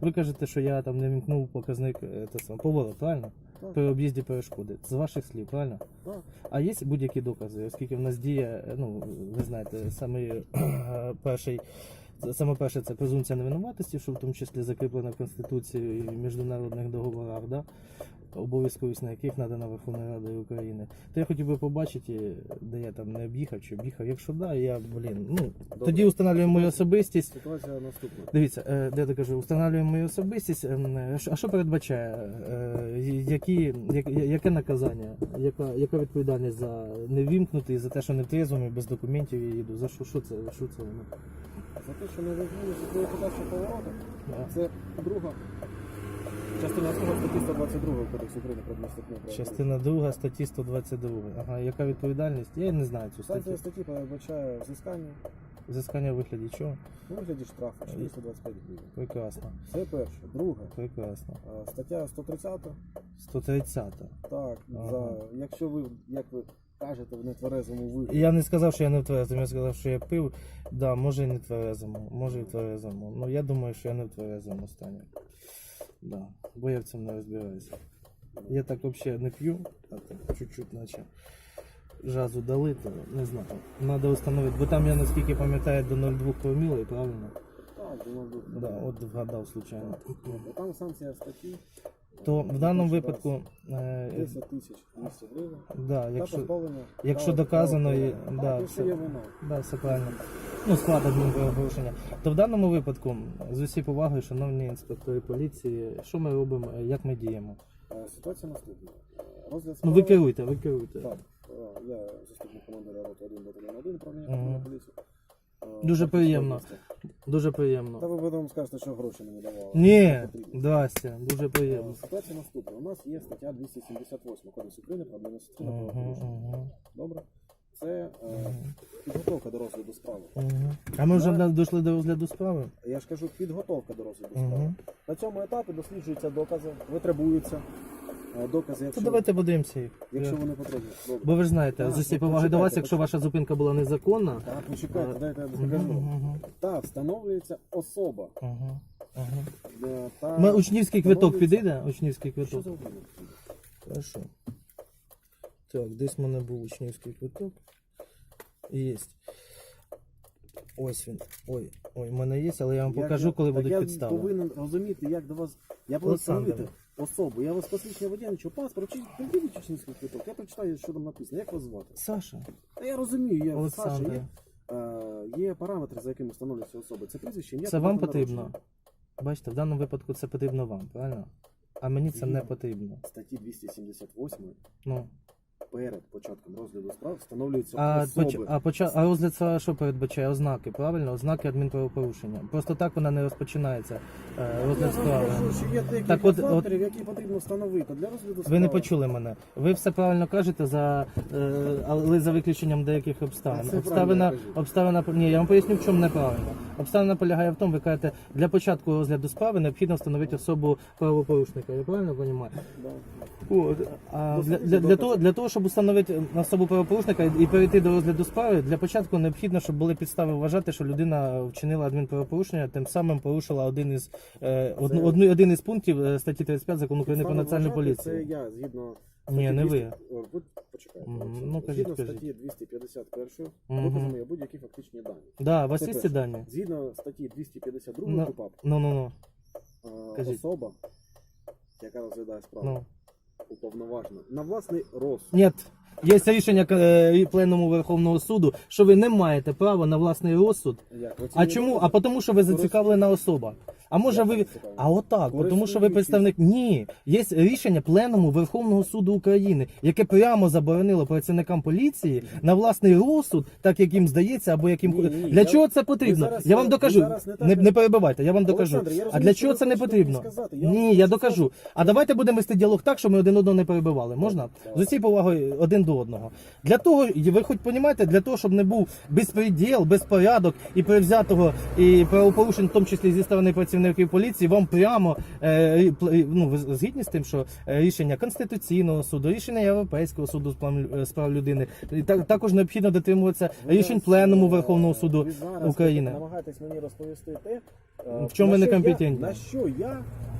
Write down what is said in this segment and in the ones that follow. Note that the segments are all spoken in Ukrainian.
Ви кажете, що я там не вімкнув показник е, поворот, правильно? Так. При об'їзді перешкоди. З ваших слів, правильно? Так. А є будь-які докази, оскільки в нас діє, е, ну, ви знаєте, саме перший. Саме перше це презумпція невинуватості, що в тому числі закріплена в Конституції і міжнародних договорах, да? Обов'язковість на яких надана Верховною Радою України. То я хотів би побачити, де я там не об'їхав чи об'їхав. Якщо да, я, блін, ну, тоді встановлюємо мою особистість. Ситуація наступна. Дивіться, е, де я кажу, встановлюємо мою особистість. ем, е, А що передбачає? Е, Які, яке наказання? Яка, яка відповідальність за невімкнутий, за те, що не трезвим і без документів я їду? За що, що це? Що це воно? За те, що не світової подачі поворота, Да. це друга. Частина друга статті 122 Кодексу України про адміністративне правопорушення. Частина 2 статті 122. Ага, яка відповідальність? Я не знаю цю Санкція статтю. статті передбачає взискання Взискання у вигляді чого? у вигляді штрафу 425 гривень. Прекрасно. Це перше. Друге. Прекрасно. а, Стаття 130. 130. Так, Ага. за якщо ви, як ви кажете, в нетверезому вигляді. Я не сказав, що я не в тверезому, я сказав, що я пив. Да, може і не в тверезому, може і в тверезому. Ну я думаю, що я не в тверезому стані. Да. Бо я в цьому не розбираюся. Я так взагалі не п'ю, а так чуть-чуть наче жазу дали, то не знаю. Треба встановити, бо там я наскільки пам'ятаю до 0,2 проміли, правильно? Так. Да, от вгадав случайно. Бо Там санкція статті То в даному випадку, е, 10 тисяч 200 гривень. да, якщо, позбавлення якщо права доказано, і- керувати. да, якщо вина. Да, все правильно. Ну, склад адмінправопорушення. То в даному випадку, з усією повагою, шановні інспектори поліції, що ми робимо, е, як ми діємо? Е, Ситуація наступна. Розгляд Ну, ви справи- керуйте, ви керуйте. Так, е, я заступник командира роти 1 батальйон 1 управління Мгм. патрульної поліції. Е, Дуже Харківської приємно. Дуже Та приємно. ви потім скажете, що гроші мені давали. Ні, здрасте, дуже приємно. Е, Ситуація наступна. У нас є стаття 278 Кодексу України про адміністративне Угу, правопорушення. угу, Добре? Це е, підготовка до розгляду справи. А ми вже дійшли до розгляду справи? Я ж кажу, підготовка до розгляду справи. На цьому етапі досліджуються докази, витребуються е, докази, То якщо, давайте подивимося їх. якщо вони потрібні. Добре. Бо ви ж знаєте, Так, з усією ну, поваги до вас, почекайте, якщо ваша зупинка була незаконна. Так, почекайте, дайте я Угу, докажу. угу, Та встановлюється особа. угу, угу. е, Та... Ми учнівський квиток встановлюється- підійде? Учнівський Що квиток. за? Хорошо. Так, десь в мене був учнівський квиток. Єсть. Ось він. Ой, ой, в мене є, але я вам Як покажу, я- коли так будуть я підстави. повинен розуміти, як до вас. Я повинен встановити особу. Я вас посвідчення водія, нічого паспорт, чи приділіть учнівський квиток. Я прочитаю, що там написано. Як вас звати? Саша, Та я розумію, я Саша, є, е, є параметри, за якими встановлюється особа. Це прізвище, ім'я. це вам потрібно. народження. Бачите, в даному випадку це потрібно вам, правильно? А мені це не потрібно. Статті 278 Ну. Перед початком розгляду справ встановлюється А, особи. поч... а, поча... а розгляд справи що передбачає? Ознаки, правильно? Ознаки адмінправопорушення. Просто так вона не розпочинається. Е, розгляд Я справи. вам кажу, що є декілька Так от- факторів, які потрібно встановити для розгляду справи. Ви не почули мене. Ви все правильно кажете, за, е, але за виключенням деяких обставин. Це Обставина, я кажу. обставина, ні, я вам поясню, в чому неправильно. Обставина полягає в тому, ви кажете, для початку розгляду справи необхідно встановити особу правопорушника. Я правильно розумію? Да. От, а для, для, для, того, для того, щоб встановити особу правопорушника і перейти до розгляду справи, для початку необхідно, щоб були підстави вважати, що людина вчинила адмінправопорушення, тим самим порушила один із е, одну, одну, один із пунктів е, статті 35 закону України про Підстави національну вважати, поліцію. Це я згідно Ні, не ви. О, будь- Почекайте. Мгм, Олександр. ну, кажіть, згідно кажіть. статті 251 Мгм. доказами є будь-які фактичні дані. Да, у вас є ці перше. дані? Згідно статті 252 Ну, КУПАП, Ну, ну, ну. е, кажіть. особа, яка розглядає справу, ну. Уповноважена на власний розсуд. Ні, є рішення е, Пленуму Верховного суду, що ви не маєте права на власний розсуд. Ви А чому? А тому, що ви зацікавлена особа. А може ви. А отак, бо тому що ви Користуючись- представник. Ні, є рішення Пленуму Верховного суду України, яке прямо заборонило працівникам поліції на власний розсуд, так як їм здається, або яким Ні, ні, для я- чого це ви потрібно? зараз- я вам ви докажу. зараз не так- Не, не перебивайте, я вам докажу. Олександр, я А розумію, для що чого ви це не хочете потрібно? мені сказати. Я вам Ні, я докажу. А давайте будемо вести діалог так, що ми один одного не перебивали. Можна? З усією повагою один до одного. Для того, і ви хоч розумієте, для того, щоб не був безпреділ, безпорядок і привзятого і правопорушень, в тому числі зі сторони працівників поліції, вам прямо е, ну згідні з тим, що е, рішення Конституційного суду, рішення Європейського суду з прав, е, людини, і так, також необхідно дотримуватися рішень зараз, Пленуму Верховного суду України. Намагатись мені розповісти те, В чому ви не компетентні. На що я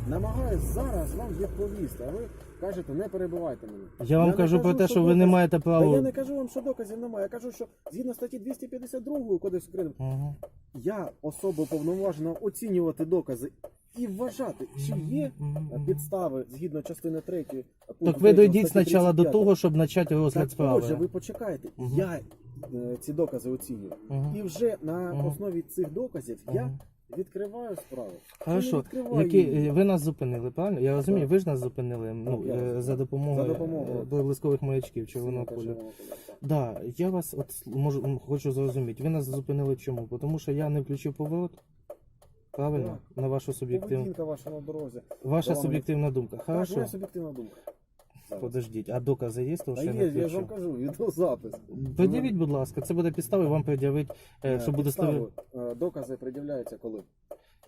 намагаюся зараз вам відповісти, а ви кажете, не перебивайте мене. Я вам кажу про те, що ви не маєте Та я не кажу вам, що доказів немає. Я кажу, що згідно статті 252 Кодексу України, Мгм. я особа повноважена оцінювати докази і вважати, чи є е, підстави згідно частини 3. Так ви дійдіть спочатку до того, щоб почати розгляд справи. отже, ви почекаєте. Мгм. Я е, ці докази оцінюю. Мгм. І вже на Мгм. основі цих доказів я Мгм. Відкриваю справу. Хорошо, які е, ви нас зупинили, правильно? Я розумію, Так. ви ж нас зупинили ну, Так, я е, за допомогою За допомогою. е, маячків червоного Синього кольору. так. Да, я вас от можу хочу зрозуміти. Ви нас зупинили чому? Тому що я не включив поворот. Правильно? На вашу суб'єктивну. Ваша на дорозі. Ваша суб'єктивна думка. Так, моя суб'єктивна думка. Подождіть, а докази є, того, Та що я є, не я ж вам кажу, відеозапис. Пред'явіть, будь ласка, це буде підстави вам пред'явити, е, що буде Підстави, ставити. е, Докази пред'являються коли?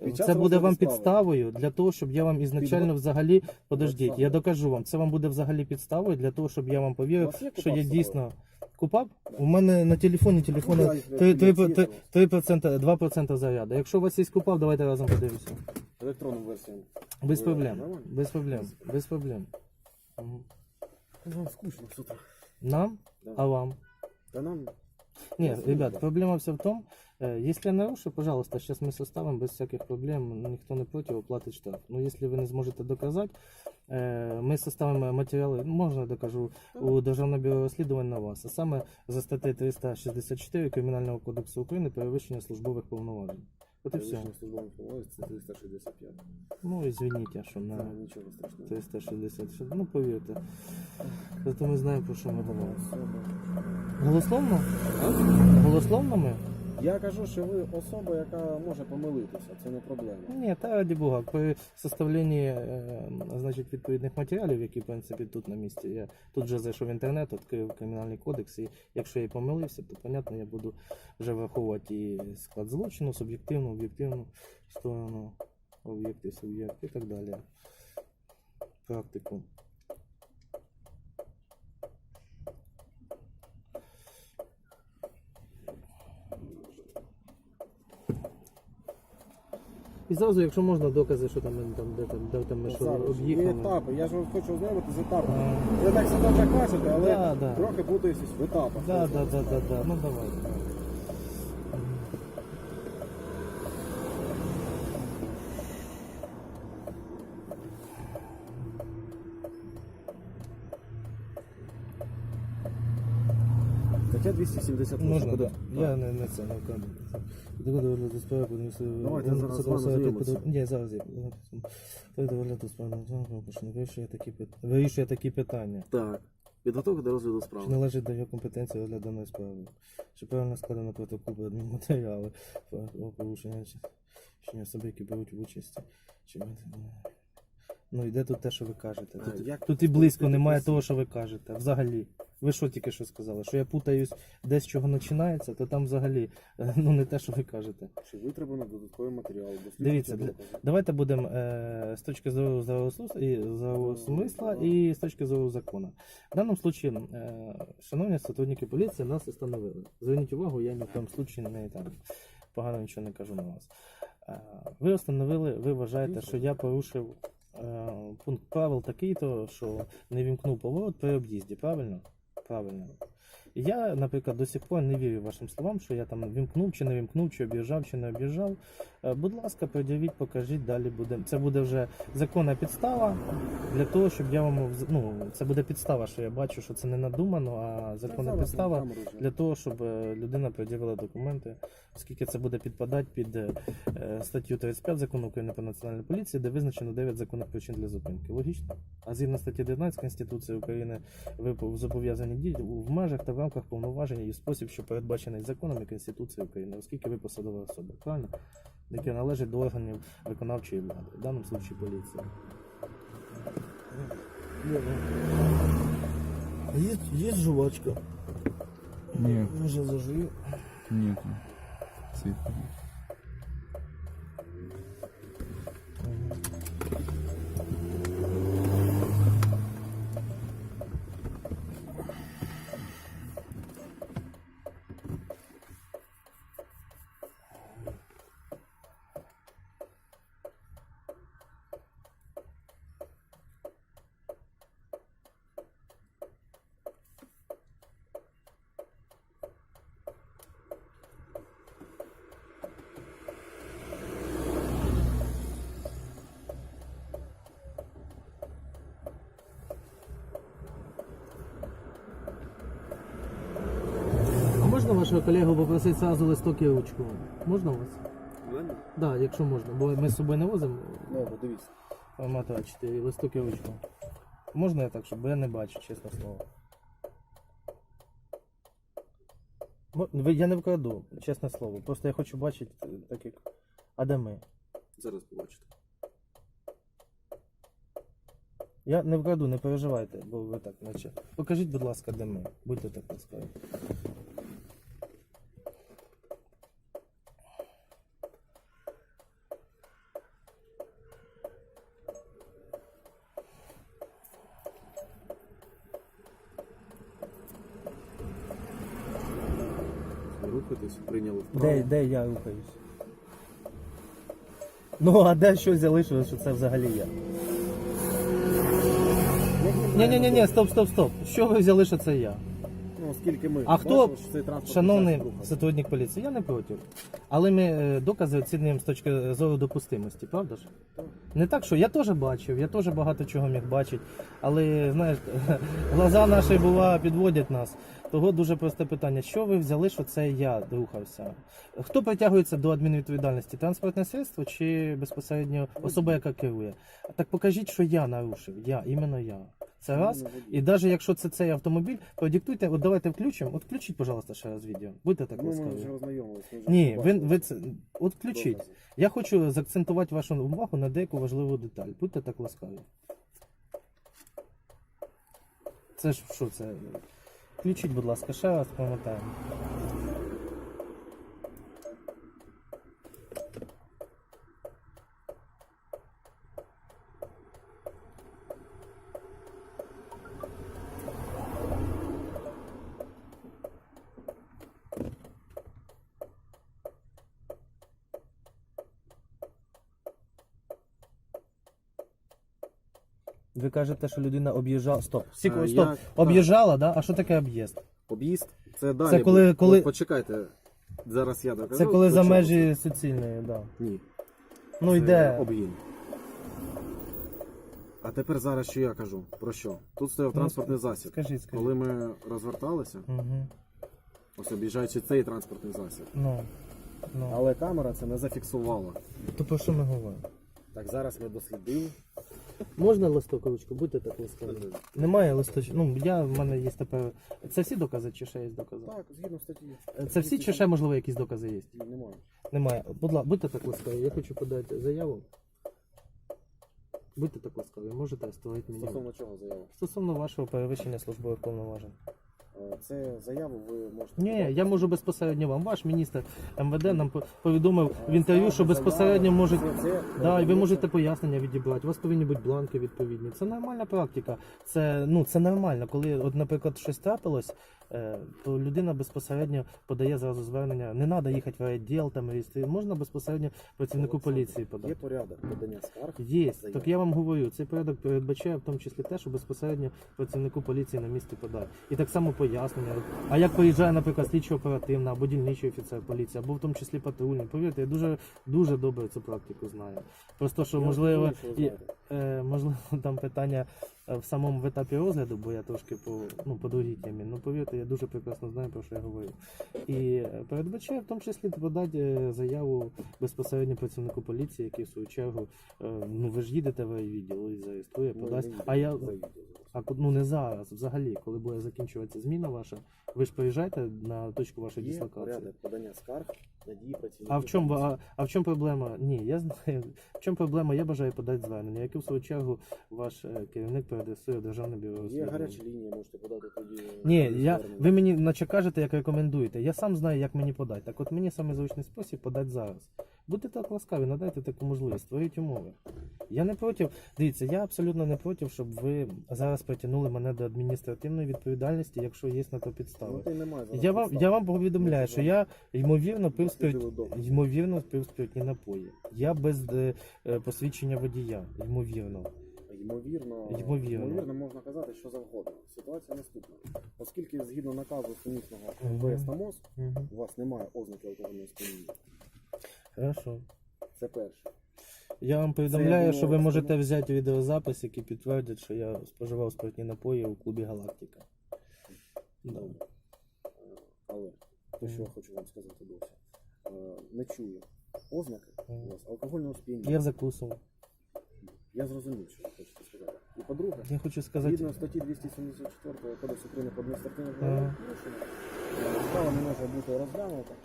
Під час Це буде розгляду вам справи. підставою для того, щоб я вам ізначально взагалі. Подождіть, я докажу вам. Це вам буде взагалі підставою для того, щоб я вам У повірив, вас є що я з собою? дійсно купав. У мене на телефоні телефону Ну, я- 3, я- 3, я 3, з'їздив. 3%, 2% заряду. Якщо у вас є купав, давайте разом подивимося. Електронну версію. Без Ви проблем. нормально? Без проблем. Без проблем. Мгм. Вам скучно з утра. Нам? Да. А вам? Та нам Нет, Ясно, ребят, да. проблема вся в том, э, если я нарушу, пожалуйста, сейчас мы составим без всяких проблем, никто не против, оплатить штраф. Но если вы не зможете доказать, э, мы составим материалы, ну, можно я докажу, у Державного бюро розслідувань на вас, а саме за статтею 364 Кримінального кодексу України перевищення службових повноважень. От і все. Службових це 365. Ну, извините, що на Та, Нічого страшного. 366, ну повірте. Зато ми знаємо, про що ми говоримо. Голословно? Голословно ми? Я кажу, що ви особа, яка може помилитися, це не проблема. Ні, та раді Бога, при составленні е, значить, відповідних матеріалів, які в принципі тут на місці. Я тут вже зайшов в інтернет, відкрив кримінальний кодекс, і якщо я помилився, то понятно, я буду вже враховувати і склад злочину, суб'єктивну, об'єктивну сторону, об'єкти, суб'єкт і так далі. Практику. І зразу, якщо можна, докази, що там, там де там, де там ми що об'їхали. етапи, я ж вам хочу ознайомити з етапами. А, Ви так себе так кажете, але Да, да. трохи путаєтесь в етапах. Да, да, да, да, да. Ну давай. Стаття 278. Можна, Куди? Я не, не це не вкладу. Доводи справи подивимося. Давайте зараз з вами знайомимося. Ні, зараз я. Доводи справи вирішує такі. Вирішує такі питання. Так. Підготовка до розгляду Чи справи. належить до його компетенції даної справи? Чи правильно складено протокол про адмінматеріали про порушення чи чи особи, які беруть в участі? Чи Ну, йде тут те, що ви кажете. А, Тут, як тут і близько немає того, що ви кажете. Взагалі. Ви що тільки що сказали? Що я путаюсь десь з чого починається, то там взагалі е, ну не те, що ви кажете. Чи витримано додатковий матеріал? Дивіться, для- Давайте будемо е, з точки зору смисла і, смисла і з точки зору закону. В даному случае, е, шановні сотрудники поліції, нас встановили. Зверніть увагу, я ні в тому случаї не там погано нічого не кажу на вас. Е, ви встановили, ви вважаєте, що я порушив е, пункт правил такий-то, що не вімкнув поворот при об'їзді, правильно? Правильно. Я, наприклад, до сих пор не вірю вашим словам, що я там вімкнув чи не вімкнув, чи об'їжджав, чи не об'їжджав. Е, Будь ласка, пред'явіть, покажіть, далі буде. Це буде вже законна підстава для того, щоб я вам ну, це буде підстава, що я бачу, що це не надумано, а законна підстава для того, щоб е, людина пред'явила документи, оскільки це буде підпадати під е, статтю 35 закону України про національну поліцію, де визначено 9 законних причин для зупинки. Логічно? А згідно статті 19 Конституції України, ви зобов'язані діяти в межах та рамках повноваження і спосіб, що передбачений законом і Конституцією України, оскільки ви посадова особа, правильно? Яке належить до органів виконавчої влади, в даному случаї поліції. Є, є жувачка. Ні. Можно заживу. Ні. Цвет. Вашого колегу попросити сразу листок і ручку. Можна у вас? Мене? Так, да, якщо можна, бо ми з собою не возимо Добре, дивіться. формат А4, листок і ручку. Можна я так, щоб я не бачу, чесне слово. Мо- Я не вкраду, чесне слово. Просто я хочу бачити е, так як. А де ми? Зараз побачите. Я не вкраду, не переживайте, бо ви так наче. Покажіть, будь ласка, де ми. Будьте так ласкаві. Де, де я рухаюсь? Ну, а де щось залишилось, що це взагалі я? Ні, ні, ні, ні, стоп, стоп, стоп. Що ви взяли, що це я? Ну, оскільки ми А хто- бачили, що цей транспорт Шановний почав сотрудник поліції, я не проти. Але ми е, докази оцінюємо з точки зору допустимості, правда ж? Не так, що я теж бачив, я теж багато чого міг бачити. Але знаєш, глаза наші бува підводять нас. Того дуже просте питання: що ви взяли, що це я рухався? Хто притягується до адмінвідповідальності? Транспортне средство чи безпосередньо особа, яка керує? Так покажіть, що я нарушив. Я, іменно я. Це раз. І навіть якщо це цей автомобіль, продиктуйте, от давайте включимо. От включіть, пожалуйста, ще раз відео. Будьте так Ну, ми вже ласкаві. ознайомилися. Ні, ви, ви це от включіть. Я хочу заакцентувати вашу увагу на деяку важливу деталь. Будьте так ласкаві. Це ж що це? Включіть, будь ласка, ще раз пам'ятаємо. Кажете, що людина об'їжджала. Стоп, Сіку, Е, стоп. я- Об'їжджала, да? А що таке об'їзд? Об'їзд. Це далі. Це коли- буде. коли- От Почекайте. Зараз я докажу. Це коли за межі суцільної, да. Ні. Ну Це йде. Об'їзд. А тепер зараз що я кажу? Про що? Тут стояв Ну, транспортний засіб. Скажіть, скажіть. Коли ми розверталися, Угу. ось об'їжджаючи цей транспортний засіб. Ну. ну. Але камера це не зафіксувала. То про що ми говоримо? Так, зараз ми дослідили. Можна листок ручку, будьте так ласкаві. Немає листочку. Ну, я, в мене є тепер. Це всі докази чи ще є докази? Так, згідно статті. Це всі чи ще, можливо, якісь докази є? Ні, Немає. Немає. Будь ласка, будьте так ласкаві, я хочу подати заяву. Будьте так ласкаві, можете створити мені. Стосовно чого заява? Стосовно вашого перевищення службових повноважень. Е, Це заяву ви можете. Ні, я можу безпосередньо вам. Ваш міністр МВД нам по- повідомив в інтерв'ю, що безпосередньо це- Да, і ви можете пояснення відібрати. У вас повинні бути бланки відповідні. Це нормальна практика. Це ну це нормально. Коли, от, наприклад, щось трапилось, то людина безпосередньо подає зразу звернення. Не треба їхати в райвідділ, там реєструвати. Можна безпосередньо працівнику поліції Є порядок подання скарг. Є, заяв. так я вам говорю, цей порядок передбачає в тому числі те, що безпосередньо працівнику поліції на місці подає. І так само пояснення. А як приїжджає, наприклад, слідчо оперативна або дільничий офіцер поліції, або в тому числі патрульний. Повірте, я дуже дуже добре цю практику знаю. Просто що Я можливо, розумію, що і, е, можливо, там питання е, в самому в етапі розгляду, бо я трошки по ну по другій темі. Ну повірте, я дуже прекрасно знаю про що я говорю. І е, передбачає в тому числі подати е, заяву безпосередньо працівнику поліції, який в свою чергу е, ну ви ж їдете в відділ і зареєструє, подасть. А я а ну не зараз, взагалі, коли буде закінчуватися зміна ваша, ви ж приїжджаєте на точку вашої Є дислокації. порядок подання скарг на дії працівників. А в чому а, а в чому проблема? Ні, я знаю. В чому проблема? Я бажаю подати звернення, яке в свою чергу ваш е, керівник переадресує в Державне бюро Є розслідувань. гаряча лінія, можете подати тоді. Ні, я, звернення. ви мені наче кажете, як рекомендуєте. Я сам знаю, як мені подати. Так от мені саме зручний спосіб подати зараз. Будьте так ласкаві, надайте таку можливість, створіть умови. Я не проти. Дивіться, я абсолютно не проти, щоб ви зараз притягнули мене до адміністративної відповідальності, якщо є на то Ну, підстави. й немає зараз Я вам, підстав. я вам повідомляю, що я ймовірно пив спирт, ймовірно пив спиртні напої. Я без е, е, посвідчення водія, ймовірно. Ймовірно, Ймовірно. ймовірно, можна казати, що завгодно. Ситуація наступна. Оскільки згідно наказу сумісного. МВС та МОЗ, у вас немає ознаки алкогольного сп'яніння. Хорошо. Це перше. Я вам повідомляю, що ви можете взяти відеозапис, який підтвердить, що я споживав спиртні напої у клубі Галактика. Да. Добре. Але багато що хочу вам сказати досі. Е, Не чую ознаки у Мгм. вас алкогольного сп'яніння. Я закусував. Я зрозумів, що ви хочете сказати. І по-друге, Я хочу сказати. згідно статті 274 Кодексу України про адміністративне Ага. правопорушення, справа не може бути розглянута.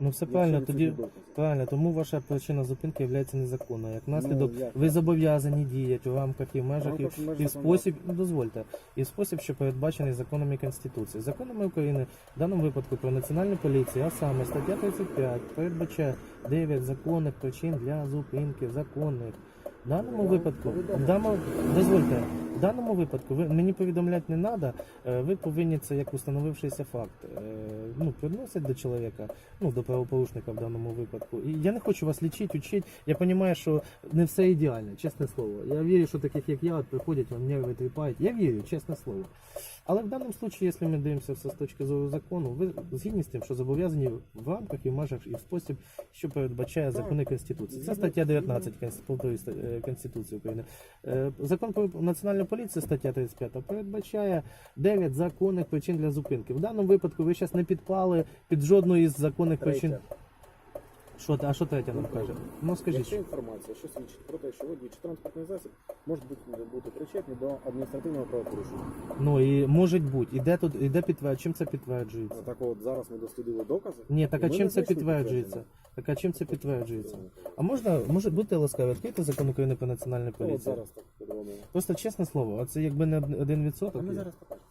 Ну все якщо правильно, відсутні тоді докази. правильно, тому ваша причина зупинки є незаконною. Як наслідок, Ну, як? ви зобов'язані діяти у рамках і в межах і, рамках і в межах і в спосіб, ну дозвольте, і в спосіб, що передбачений законом і Конституцією. Законами України в даному випадку про національну поліцію, а саме стаття 35 передбачає 9 законних причин для зупинки законних. В даному випадку, в даному, дозвольте, даному випадку ви мені повідомляти не треба, ви повинні це як установившийся факт. е, Ну, приносять до чоловіка, ну, до правопорушника в даному випадку. І я не хочу вас лічити, учити. Я розумію, що не все ідеально, чесне слово. Я вірю, що таких як я от приходять, вам нерви тріпають. Я вірю, чесне слово. Але в даному випадку, якщо ми дивимося все з точки зору закону, ви згідні з тим, що зобов'язані в рамках і в межах і в спосіб, що передбачає закони Конституції. Це стаття 19 Конс- повторюю, ст- е, Конституції України. Е, Закон про національну поліцію, стаття 35, передбачає 9 законних причин для зупинки. В даному випадку ви зараз не підпали під жодну із законних причин. Що, а що третя нам каже? Ну скажіть. Якщо інформація, що свідчить про те, що водій чи транспортний засіб може бути, бути причетні до адміністративного правопорушення. Ну і може бути. І де тут, і де? Чим це підтверджується? Так от зараз ми дослідили докази. Ні, так а чим це підтверджується? Так а чим це підтверджується? А можна, може бути ласкаві, відкрити закон України про національну Ну, от зараз так. Просто чесне слово, а це якби не один А відсоток. ми є. зараз покажемо.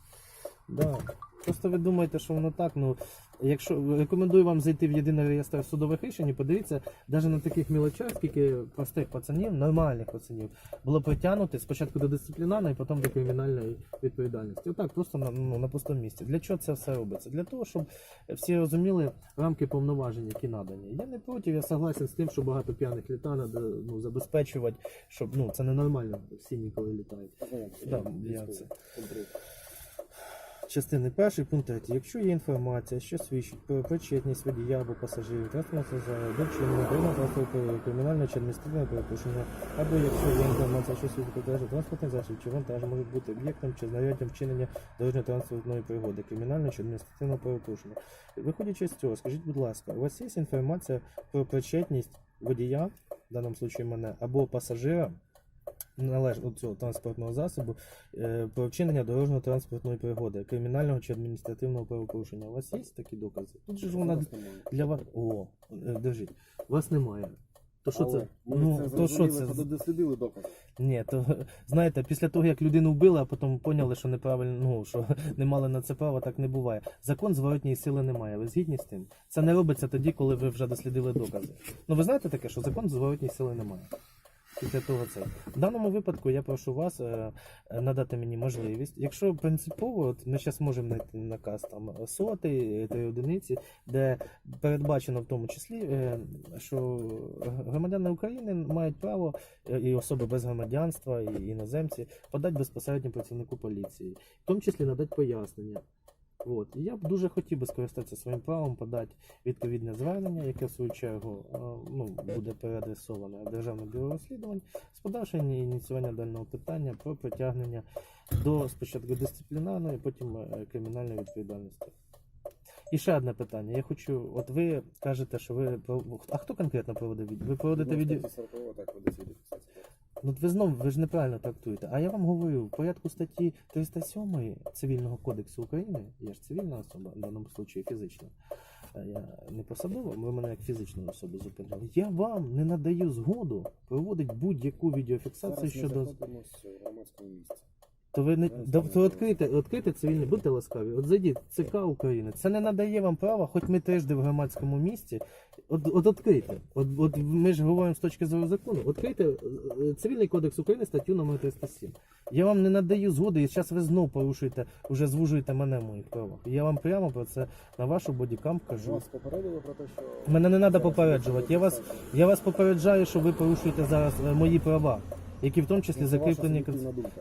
Да. Просто ви думаєте, що воно так. Ну, якщо рекомендую вам зайти в єдиний реєстр судових рішень і подивіться, навіть на таких мілочах, скільки простих пацанів, нормальних пацанів, було притягнути спочатку до дисциплінарної, потім до кримінальної відповідальності. Отак, просто на, ну, на пустому місці. Для чого це все робиться? Для того, щоб всі розуміли рамки повноважень, які надані. Я не проти, я согласен з тим, що багато п'яних літа треба ну, забезпечувати, щоб ну, це ненормально, всі ніколи літають. Да, я це. Частини перший пункт 3. Якщо є інформація, що свідчить про причетність водія або пасажирів транспортного засобу до прийому транспорту кримінального чи адміністративного правопорушення, або якщо є інформація, що свідчить про що транспортний засіб чи вантаж може бути об'єктом чи знаряддям вчинення дорожньо-транспортної пригоди, кримінального чи адміністративного правопорушення. Виходячи з цього, скажіть, будь ласка, у вас є інформація про причетність водія, в даному случаї мене, або пасажира належного цього транспортного засобу е, про вчинення дорожньо-транспортної пригоди, кримінального чи адміністративного правопорушення. У вас є такі докази? Тут же ж вона для вас. О, е, держіть. У вас немає. То що це? Ми Ну, це то що це? дослідили докази. Ні, то знаєте, після того як людину вбили, а потім поняли, що неправильно, ну що не мали на це права, так не буває. Закон зворотньої сили немає. Ви згідні з тим? Це не робиться тоді, коли ви вже дослідили докази. Ну ви знаєте таке, що закон зворотньої сили немає. Після того це. В даному випадку я прошу вас е, е, надати мені можливість. Якщо принципово, от ми зараз можемо знайти наказ там сотий, е, три одиниці, де передбачено в тому числі, е, що громадяни України мають право е, і особи без громадянства, і іноземці подати безпосередньо працівнику поліції, в тому числі надати пояснення. От. І я б дуже хотів би скористатися своїм правом подати відповідне звернення, яке в свою чергу е, ну, буде переадресоване Державному бюро розслідувань з подальшим ініціювання даного питання про притягнення до спочатку дисциплінарної, потім е, кримінальної відповідальності. І ще одне питання. Я хочу, от ви кажете, що ви а хто конкретно проводить відео? Ви проводите Ну, відео. Статті 40 так ведеться відеофіксація. Ну ви знову ви ж неправильно трактуєте. А я вам говорю, в порядку статті 307 Цивільного кодексу України, я ж цивільна особа, в даному случаї фізична. е, Я не посадова, ви мене як фізичну особу зупинили. Я вам не надаю згоду проводити будь-яку відеофіксацію Зараз ми щодо. знаходимося в громадському місці. То ви не Зараз то, відкрите, відкрите цивільне, будьте ласкаві. От зайдіть, ЦК України. Це не надає вам права, хоч ми тиждень в громадському місці. От, от відкрийте. От, от ми ж говоримо з точки зору закону. Відкрийте е, е, цивільний кодекс України, статтю номер 307. Я вам не надаю згоди, і зараз ви знов порушуєте, вже звужуєте мене в моїх правах. Я вам прямо про це на вашу бодікам кажу. Вас попередили про те, що... Мене не треба попереджувати. Я вас, я вас попереджаю, що ви порушуєте зараз е, мої права, які в тому числі закріплені.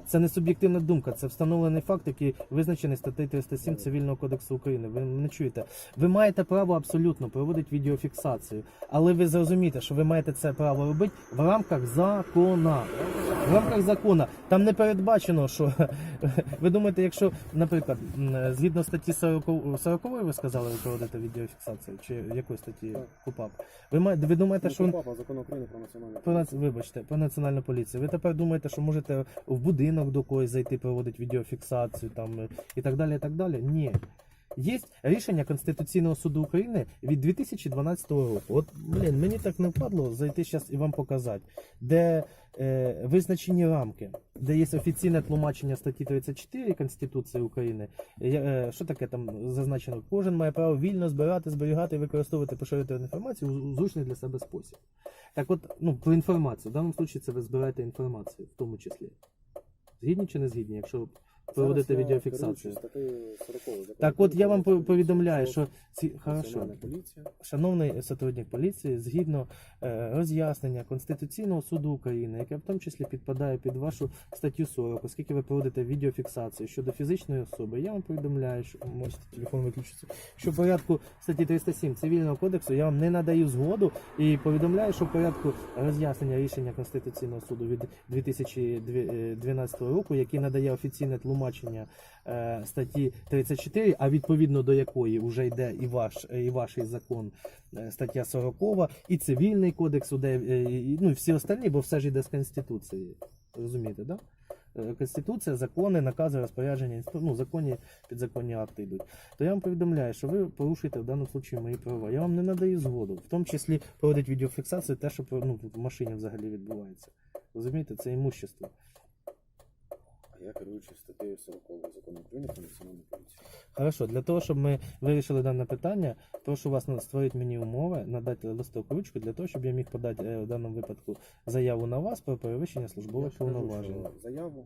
Це не суб'єктивна думка, це встановлений факт, який визначений статтею 307 Цивільного кодексу України. Ви не чуєте. Ви маєте право абсолютно проводити відеофіксацію, але ви зрозумієте, що ви маєте це право робити в рамках закона. В рамках закону там не передбачено, що ви думаєте, якщо, наприклад, згідно статті 40, 40 ви сказали, ви проводите відеофіксацію, чи якої статті КУПАП? Ви, має- ви думаєте, що Ну, папа, закон України про національну поліцію. вибачте, про національну поліцію. Ви тепер думаєте, що можете в будинок до когось зайти, проводити відеофіксацію там е, і так далі. і так далі? Ні. Є рішення Конституційного суду України від 2012 року. От, блін, мені так не впадло зайти зараз і вам показати, де е, визначені рамки, де є офіційне тлумачення статті 34 Конституції України. Е, що таке там зазначено? Кожен має право вільно збирати, зберігати і використовувати поширити інформацію у зручний для себе спосіб. Так от, ну, про інформацію. В даному випадку це ви збираєте інформацію, в тому числі. Згідні чи не згідні, якщо я відеофіксацію? керуючись статтею 40 закону Так от я вам повідомляю, що ці хорошо. Шановний сотрудник поліції, згідно е, роз'яснення Конституційного суду України, яке в тому числі підпадає під вашу статтю 40, оскільки ви проводите відеофіксацію щодо фізичної особи, я вам повідомляю, що можете телефон виключити, що в порядку статті 307 цивільного кодексу я вам не надаю згоду і повідомляю, що в порядку роз'яснення рішення Конституційного суду від 2012 року, який надає офіційне тлумачення е, статті 34, а відповідно до якої вже йде і ваш і ваш закон, е, стаття 40, і цивільний кодекс, де, е, і, ну і всі остальні, бо все ж йде з Конституції. Розумієте, да? Е, Конституція, закони, накази, розпорядження, ну, законні, підзаконні акти йдуть. То я вам повідомляю, що ви порушуєте в даному випадку мої права. Я вам не надаю згоду, в тому числі проводить відеофіксацію, те, що ну, в машині взагалі відбувається. Розумієте, це імущество. Я керуючись статтею 40 закону України про національну поліцію. Хорошо, для того, щоб ми вирішили дане питання, прошу вас створити мені умови, надати листок ручку для того, щоб я міг подати е, в даному випадку заяву на вас про перевищення службових ж кажу, повноважень. що Заяву,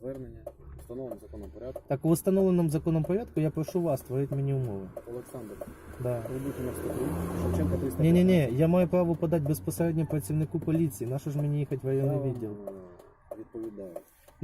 звернення, встановленим законом порядку. Так, у встановленому законом порядку я прошу вас створити мені умови. Олександр, Да. прибути на статтю, Шевченка 315. Ні, ні, ні, я маю право подати безпосередньо працівнику поліції. На що ж мені їхати в Я районний вам, відділ? е, відповідаю.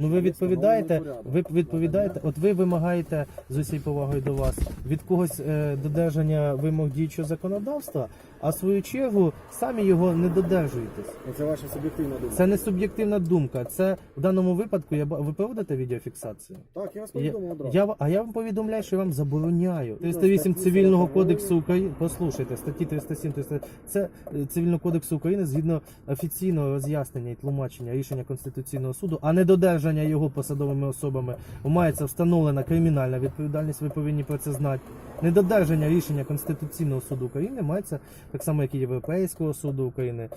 Ну ви відповідаєте, ви відповідаєте, от ви вимагаєте з усією повагою до вас від когось е, додержання вимог діючого законодавства, а в свою чергу самі його не додержуєтесь. Ну, Це ваша суб'єктивна думка. Це не суб'єктивна думка. Це в даному випадку я ба- ви проводите відеофіксацію? Так, я вас Я, повідомив одразу. я, а я вам повідомляю, що я вам забороняю. Ну, 308 статті цивільного 40 кодексу України. Послухайте, статті 307 300, це е, цивільного кодексу України згідно офіційного роз'яснення і тлумачення рішення Конституційного суду, а не додержання його посадовими особами. Мається встановлена кримінальна відповідальність. Ви повинні про це знати. Недодержання рішення Конституційного суду України мається так само, як і Європейського суду України.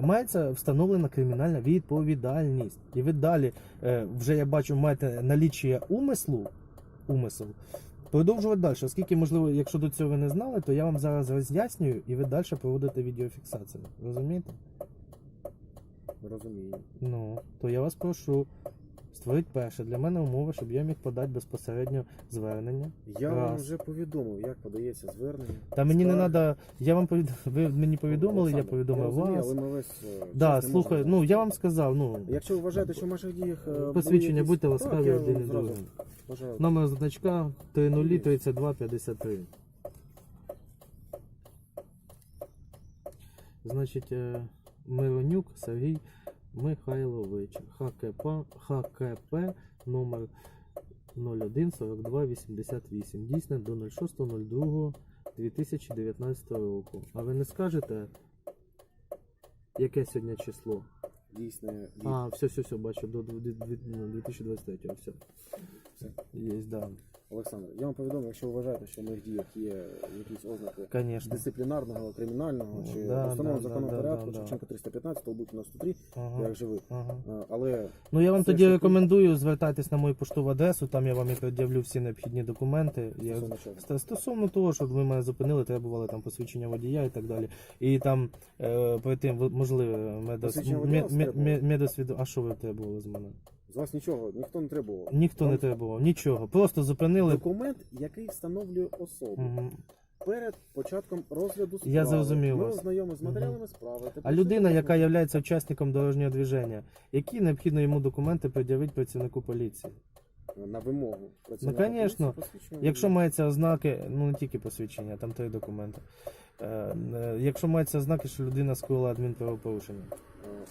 Мається встановлена кримінальна відповідальність. І ви далі е, вже я бачу, маєте налічує умислу, умисел. Продовжувати далі, оскільки, можливо, якщо до цього ви не знали, то я вам зараз роз'яснюю і ви далі проводите відеофіксацію. Розумієте? Розумію. Ну, то я вас прошу створити перше для мене умови, щоб я міг подати безпосередньо звернення. Я вам вже повідомив, як подається звернення. Та мені не треба. Я вам повід... ви мені повідомили, я Олександр, повідомив розумію, вас. Але ми весь е, Да, час не слухай, можемо ну я вам сказав, ну Якщо ви вважаєте, що в ваших діях е, були посвідчення, якісь- будьте Так, ласкаві я один і зразу бажаю. Номер значка 303253. Значить, е, Миронюк Сергій Михайлович. ХКП, ХКП номер 014288. Дійсне до 06.02.2019 року. А ви не скажете, яке сьогодні число? Дійсне А, все, все, все, бачу, до дві- дві- ну, 2023, все. Все. Є, да. Олександр. Я вам повідомив, якщо ви вважаєте, що в моїх діях є якісь ознаки Конечно. дисциплінарного, кримінального чи Да, установленого да, законом да, порядку, да, да. Шевченка 315, Толбух 93, Ага. як живий. Ага. Е, Але Ну я вам Все тоді таки- рекомендую звертайтесь на мою поштову адресу, там я вам і пред'явлю всі необхідні документи. Я... стосовно? Ст- Стосовно того, що ви мене зупинили, требували там посвідчення водія і так далі. І там е, перед тим можливе медос... Посвідчення водія вас ме- ме- медосвід... А що ви требували з мене? З вас нічого, ніхто не требував. Ніхто не требував, нічого. Просто зупинили. Документ, який встановлює особу. Мгм. Перед початком розгляду справи. Я зрозумів Ми вас. з матеріалами справи. А людина, яка є учасником дорожнього движення, які необхідно йому документи пред'явити працівнику поліції? на вимогу Ну, конечно. поліції посвідчення Якщо мається ознаки, ну не тільки посвідчення, там три документи. Е, е, якщо мається ознаки, що людина скоїла адмінправопорушення.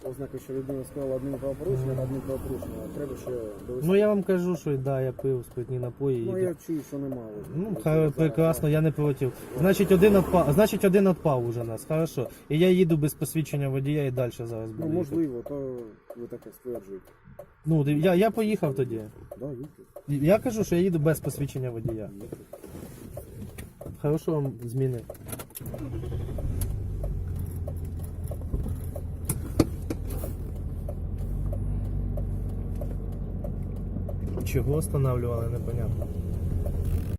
Е, ознаки, що людина склала одним правопорушення, одним правопорушення, а треба ще довести. Ну я вам кажу, що да, я пив спиртні напої. Ну, і- я чую, що немає. Ну, хай, прекрасно, я не проти. Значить, один отпав, значить, один отпав уже нас, хорошо. І я їду без посвідчення водія і далі зараз Ну, буду. їхати. можливо, то ви таке стверджуєте. Ну, я, я поїхав тоді. Да, їдьте. Я кажу, що я їду без посвідчення водія. Хорошо вам зміни. Чого останавливали, непонятно.